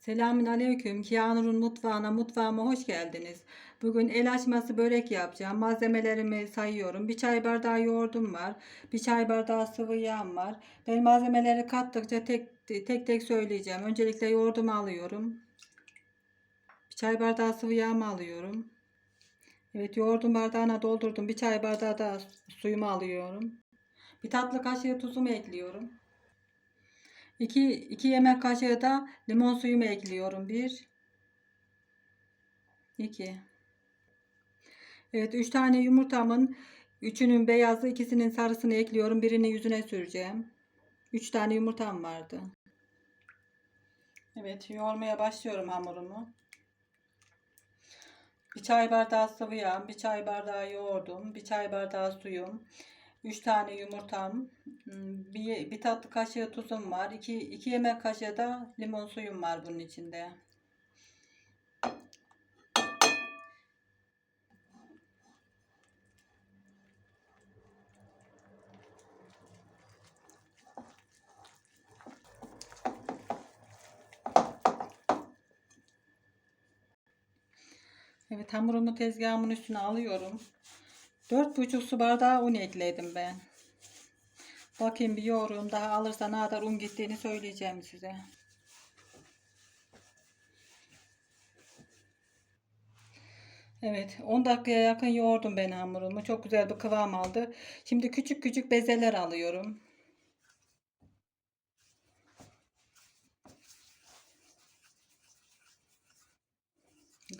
Selamün aleyküm. Kiyanur'un mutfağına, mutfağıma hoş geldiniz. Bugün el açması börek yapacağım. Malzemelerimi sayıyorum. Bir çay bardağı yoğurdum var. Bir çay bardağı sıvı yağım var. Ben malzemeleri kattıkça tek tek tek söyleyeceğim. Öncelikle yoğurdumu alıyorum. Bir çay bardağı sıvı yağımı alıyorum. Evet yoğurdum bardağına doldurdum. Bir çay bardağı da suyumu alıyorum. Bir tatlı kaşığı tuzumu ekliyorum. 2, 2 yemek kaşığı da limon suyumu ekliyorum. 1 2 Evet 3 tane yumurtamın üçünün beyazı ikisinin sarısını ekliyorum. Birini yüzüne süreceğim. 3 tane yumurtam vardı. Evet yoğurmaya başlıyorum hamurumu. Bir çay bardağı sıvı yağ, bir çay bardağı yoğurdum, bir çay bardağı suyum, 3 tane yumurtam, hmm, bir, bir tatlı kaşığı tuzum var, 2, 2 yemek kaşığı da limon suyum var bunun içinde. Evet hamurumu tezgahımın üstüne alıyorum. 4,5 su bardağı un ekledim ben. Bakayım bir yoğurum daha alırsa ne kadar un gittiğini söyleyeceğim size. Evet 10 dakikaya yakın yoğurdum ben hamurumu. Çok güzel bir kıvam aldı. Şimdi küçük küçük bezeler alıyorum.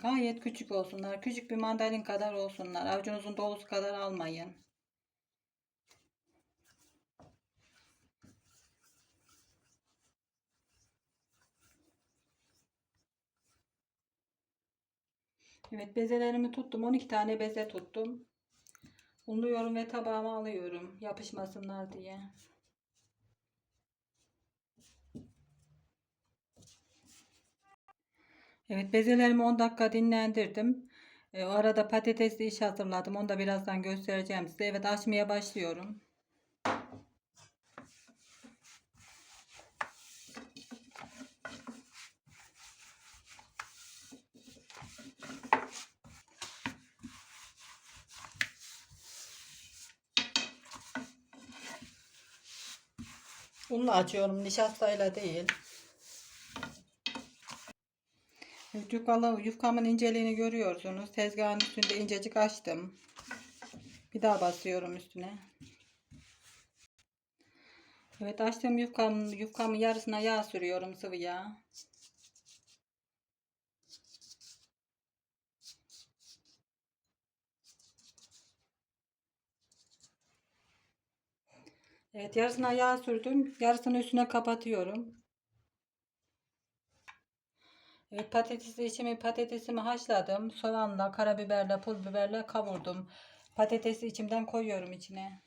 Gayet küçük olsunlar. Küçük bir mandalin kadar olsunlar. Avucunuzun dolusu kadar almayın. Evet bezelerimi tuttum. 12 tane beze tuttum. Unluyorum ve tabağıma alıyorum. Yapışmasınlar diye. Evet bezelerimi 10 dakika dinlendirdim. E, o arada patatesli iş hazırladım. Onu da birazdan göstereceğim size. Evet açmaya başlıyorum. Unla açıyorum nişastayla değil. Evet, Yufkalı, yufkamın inceliğini görüyorsunuz. Tezgahın üstünde incecik açtım. Bir daha basıyorum üstüne. Evet açtığım yufkamın, yufkamın yarısına yağ sürüyorum sıvı yağ. Evet yarısına yağ sürdüm. Yarısını üstüne kapatıyorum. Evet, patatesi içimi patatesimi haşladım. Soğanla, karabiberle, pul biberle kavurdum. Patatesi içimden koyuyorum içine.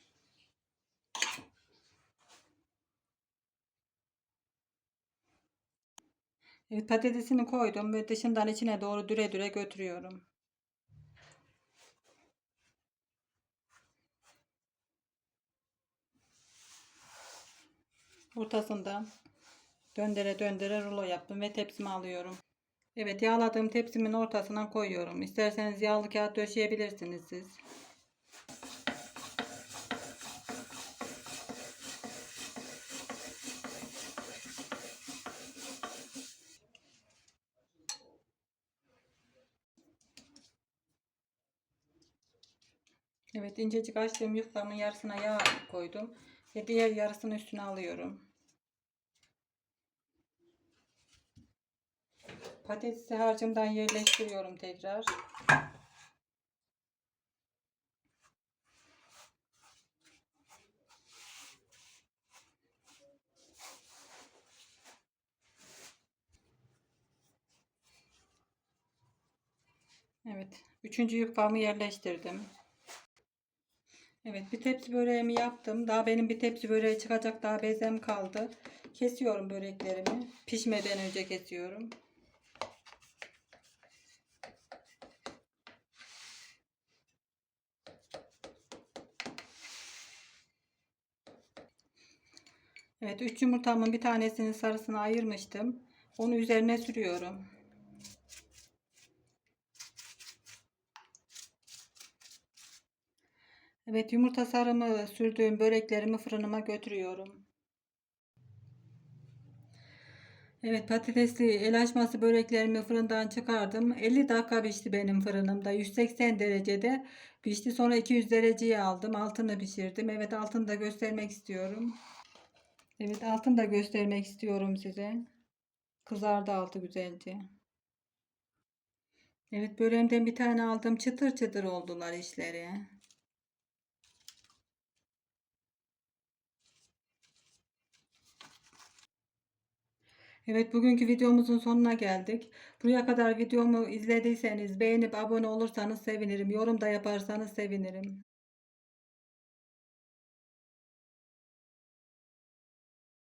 Evet, patatesini koydum ve dışından içine doğru düre düre götürüyorum. Ortasından döndüre döndüre rulo yaptım ve tepsime alıyorum. Evet yağladığım tepsimin ortasına koyuyorum. İsterseniz yağlı kağıt döşeyebilirsiniz siz. Evet incecik açtığım yufkamın yarısına yağ koydum. Ve diğer yarısını üstüne alıyorum. Patatesi harcımdan yerleştiriyorum tekrar. Evet. Üçüncü yufkamı yerleştirdim. Evet bir tepsi böreğimi yaptım. Daha benim bir tepsi böreği çıkacak daha bezem kaldı. Kesiyorum böreklerimi. Pişmeden önce kesiyorum. Evet 3 yumurtamın bir tanesinin sarısını ayırmıştım. Onu üzerine sürüyorum. Evet yumurta sarımı sürdüğüm böreklerimi fırınıma götürüyorum. Evet patatesli el açması böreklerimi fırından çıkardım. 50 dakika pişti benim fırınımda. 180 derecede pişti. Sonra 200 dereceye aldım. Altını pişirdim. Evet altını da göstermek istiyorum. Evet altını da göstermek istiyorum size. Kızardı altı güzelce. Evet böreğimden bir tane aldım. Çıtır çıtır oldular işleri. Evet bugünkü videomuzun sonuna geldik. Buraya kadar videomu izlediyseniz beğenip abone olursanız sevinirim. Yorum da yaparsanız sevinirim.